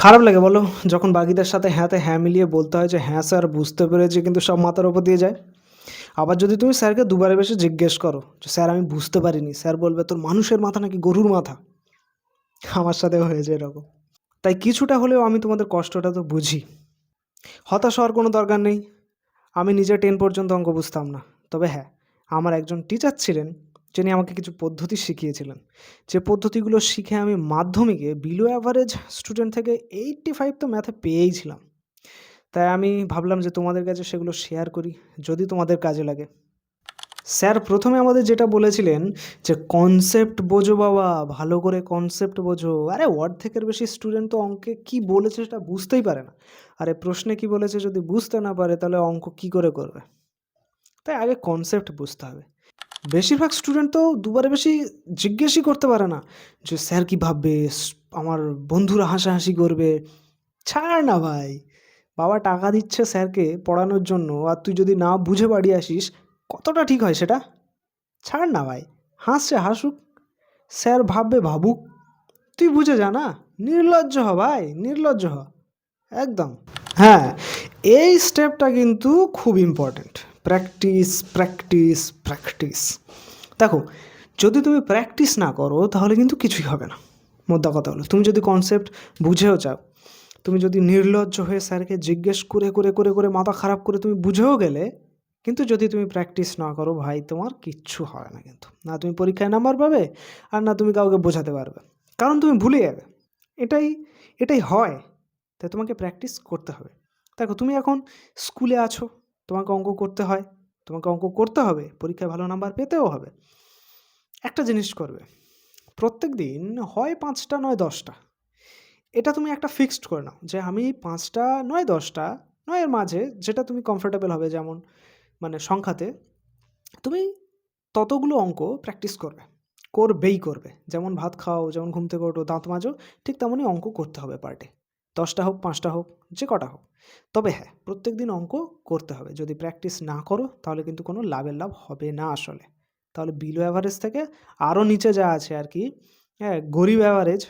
খারাপ লাগে বলো, যখন বাকিদের সাথে হ্যাঁতে হ্যাঁ মিলিয়ে বলতে হয় যে হ্যাঁ স্যার, বুঝতে পেরেছি কিন্তু সব মাথার ওপর দিয়ে যায়। আবার যদি তুমি স্যারকে দুবারে বেশি জিজ্ঞেস করো যে, স্যার, আমি বুঝতে পারিনি। স্যার বলবে, তোর মানুষের মাথা নাকি গরুর মাথা? আমার সাথেও হয়েছে এরকম। তাই কিছুটা হলেও আমি তোমাদের কষ্টটা তো বুঝি। হতাশ হওয়ার কোনো দরকার নেই। আমি নিজে টেন পর্যন্ত অঙ্ক বুঝতাম না। তবে হ্যাঁ আমার একজন টিচার ছিলেন যিনি আমাকে কিছু পদ্ধতি শিখিয়েছিলেন। যে পদ্ধতিগুলো শিখে আমি মাধ্যমিকে বিলো অ্যাভারেজ স্টুডেন্ট থেকে এইট্টি ফাইভ তো ম্যাথে পেয়েইছিলাম তাই আমি ভাবলাম যে তোমাদের কাছে সেগুলো শেয়ার করি, যদি তোমাদের কাজে লাগে। স্যার, প্রথমে আমাদের যেটা বলেছিলেন যে কনসেপ্ট বোঝো বাবা, ভালো করে কনসেপ্ট বোঝো। আরে, অর্ধেকের বেশি স্টুডেন্ট তো অঙ্কে কি বলেছে সেটা বুঝতেই পারে না। আরে, প্রশ্নে কি বলেছে যদি বুঝতে না পারে, তাহলে অঙ্ক কি করে করবে? তাই আগে কনসেপ্ট বুঝতে হবে। বেশিরভাগ স্টুডেন্ট তো দুবারে বেশি জিজ্ঞেসই করতে পারে না যে, স্যার কি ভাববে? আমার বন্ধুরা হাসাহাসি করবে? ছাড় না ভাই। বাবা টাকা দিচ্ছে স্যারকে পড়ানোর জন্য আর তুই যদি না বুঝে বাড়ি আসিস, কতটা ঠিক হয় সেটা? ছাড় না ভাই। হাসছে, হাসুক। স্যার ভাববে, ভাবুক। তুই বুঝে যা না। নির্লজ্জ হ ভাই, নির্লজ্জ হ। একদম। হ্যাঁ এই স্টেপটা কিন্তু খুব ইম্পর্ট্যান্ট প্র্যাকটিস প্র্যাকটিস প্র্যাকটিস। দেখো, যদি তুমি প্র্যাকটিস না করো, তাহলে কিন্তু কিছুই হবে না। মোদ্দা কথা হলো, তুমি যদি কনসেপ্ট বুঝেও চাও, তুমি যদি নির্লজ্জ হয়ে স্যারকে জিজ্ঞেস করে করে করে করে মাথা খারাপ করে তুমি বুঝেও গেলে, কিন্তু যদি তুমি প্র্যাকটিস না করো, ভাই, তোমার কিচ্ছু হবে না কিন্তু। না তুমি পরীক্ষায় নাম্বার পাবে, আর না তুমি কাউকে বোঝাতে পারবে। কারণ তুমি ভুলে যাবে। এটাই এটাই হয়। তাই তোমাকে প্র্যাকটিস করতে হবে। দেখো, তুমি এখন স্কুলে আছো তোমাকে অঙ্ক করতে হয়, তোমাকে অঙ্ক করতে হবে, পরীক্ষায় ভালো নাম্বার পেতেও হবে। একটা জিনিস করবে, প্রত্যেক দিন হয় পাঁচটা নয় দশটা। এটা তুমি একটা ফিক্সড করে নাও যে আমি পাঁচটা নয় দশটা, নয়ের মাঝে যেটা তুমি কমফোর্টেবল হবে যেমন মানে সংখ্যাতে, তুমি ততগুলো অঙ্ক প্র্যাকটিস করবে, করবেই করবে। যেমন ভাত খাও, যেমন ঘুম থেকে ওঠো, দাঁত মাজো, ঠিক তেমনই অঙ্ক করতে হবে পার ডে দশটা হোক, পাঁচটা হোক, যে কটা হোক। তবে হ্যাঁ প্রত্যেক দিন অঙ্ক করতে হবে। যদি প্র্যাকটিস না করো, তাহলে কিন্তু কোনো লাভের লাভ হবে না আসলে। তাহলে বিলো অ্যাভারেজ থেকে আরও নিচে যা আছে আর কি হ্যাঁ গরিব অ্যাভারেজ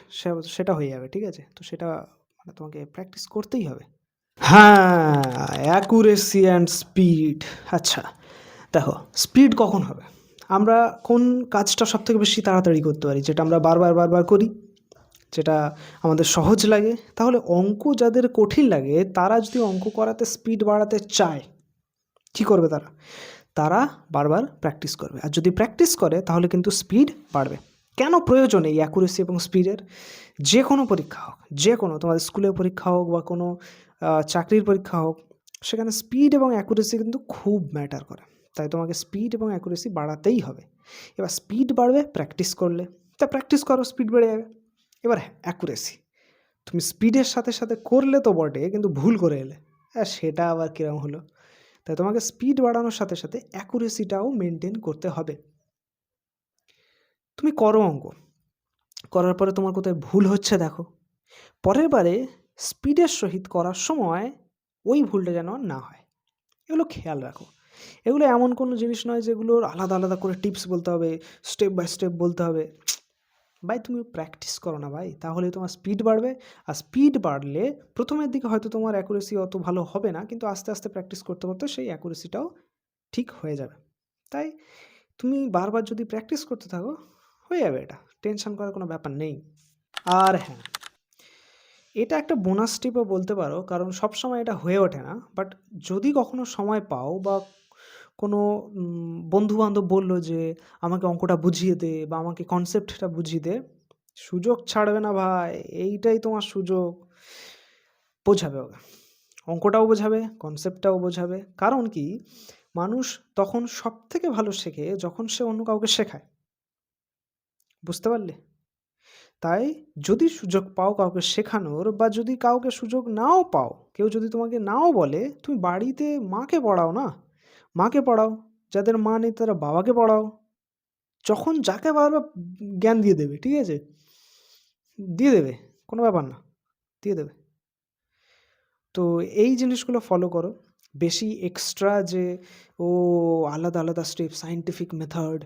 সেটা হয়ে যাবে, ঠিক আছে? তো সেটা মানে তোমাকে প্র্যাকটিস করতেই হবে। হ্যাঁ অ্যাকুরেসি অ্যান্ড স্পিড আচ্ছা দেখো স্পিড কখন হবে? আমরা কোন কাজটা সবথেকে বেশি তাড়াতাড়ি করতে পারি, যেটা আমরা বারবার বারবার করি? যেটা আমাদের সহজ লাগে, তাহলে অঙ্ক যাদের কঠিন লাগে, তারা যদি অঙ্ক করাতে স্পিড বাড়াতে চায়, কী করবে তারা? তারা বারবার প্র্যাকটিস করবে। আর যদি প্র্যাকটিস করে, তাহলে কিন্তু স্পিড বাড়বে। কেন প্রয়োজন এই অ্যাকুরেসি এবং স্পিডের যে কোনো পরীক্ষা হোক, যে কোনো তোমাদের স্কুলের পরীক্ষা হোক বা কোনো চাকরির পরীক্ষা হোক, সেখানে স্পিড এবং অ্যাকুরেসি কিন্তু খুব ম্যাটার করে। তাই তোমাকে স্পিড এবং অ্যাকুরেসি বাড়াতেই হবে। এবার স্পিড বাড়বে প্র্যাকটিস করলে। তা প্র্যাকটিস করো স্পিড বেড়ে যাবে। এবার অ্যাকুরেসি তুমি স্পিডের সাথে সাথে করলে তো বটে, কিন্তু ভুল করে এলে। হ্যাঁ সেটা আবার কীরকম হলো? তাই তোমাকে স্পিড বাড়ানোর সাথে সাথে অ্যাকুরেসিটাও মেনটেন করতে হবে। তুমি করো অঙ্ক। করার পরে তোমার কোথায় ভুল হচ্ছে দেখো। পরের বারে স্পিডের সহিত করার সময় ওই ভুলটা যেন না হয়। এগুলো খেয়াল রাখো। এগুলো এমন কোনো জিনিস নয় যেগুলোর আলাদা আলাদা করে টিপস বলতে হবে স্টেপ বাই স্টেপ বলতে হবে। ভাই, তুমি প্র্যাকটিস করো না ভাই। তাহলে তোমার স্পিড বাড়বে। আর স্পিড বাড়লে প্রথমের দিকে হয়তো তোমার অ্যাকুরেসি অত ভালো হবে না, কিন্তু আস্তে আস্তে প্র্যাকটিস করতে করতে সেই অ্যাকুরেসিটাও ঠিক হয়ে যাবে। তাই তুমি বারবার যদি প্র্যাকটিস করতে থাকো, হয়ে যাবে এটা। টেনশন করার কোনো ব্যাপার নেই। আর হ্যাঁ এটা একটা বোনাস টিপও বলতে পারো, কারণ সব সময় এটা হয়ে ওঠে না। বাট যদি কখনো সময় পাও বা কোনো বন্ধু বান্ধব বলল যে, আমাকে অঙ্কটা বুঝিয়ে দে বা আমাকে কনসেপ্টটা বুঝিয়ে দে। সুযোগ ছাড়বে না ভাই, এইটাই তোমার সুযোগ। বোঝাবে ওকে। অঙ্কটাও বোঝাবে কনসেপ্টটাও বোঝাবে। কারণ কি? মানুষ তখন সব থেকে ভালো শেখে যখন সে অন্য কাউকে শেখায়। বুঝতে পারলে? তাই যদি সুযোগ পাও কাউকে শেখানোর বা যদি কাউকে সুযোগ নাও পাও, কেউ যদি তোমাকে নাও বলে, তুমি বাড়িতে মাকে পড়াও না? মাকে পড়াও, যাদের মা নেই তারা বাবাকে পড়াও। যখন যাকে পারবে জ্ঞান দিয়ে দেবে, ঠিক আছে? দিয়ে দেবে, কোনো ব্যাপার না, দিয়ে দেবে। তো এই জিনিসগুলো ফলো করো। বেশি এক্সট্রা যে, ও আলাদা আলাদা স্টেপ সায়েন্টিফিক মেথড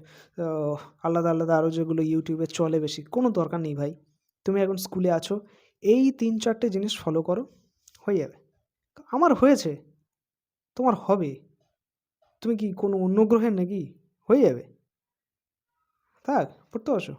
আলাদা আলাদা আরও যেগুলো ইউটিউবে চলে বেশি, কোনো দরকার নেই ভাই। তুমি এখন স্কুলে আছো, এই তিন চারটে জিনিস ফলো করো, হয়ে যাবে। আমার হয়েছে, তোমার হবে। তুমি কি কোনো অন্য গ্রহের নাকি? হয়ে যাবে। থাক পড়তে বসো।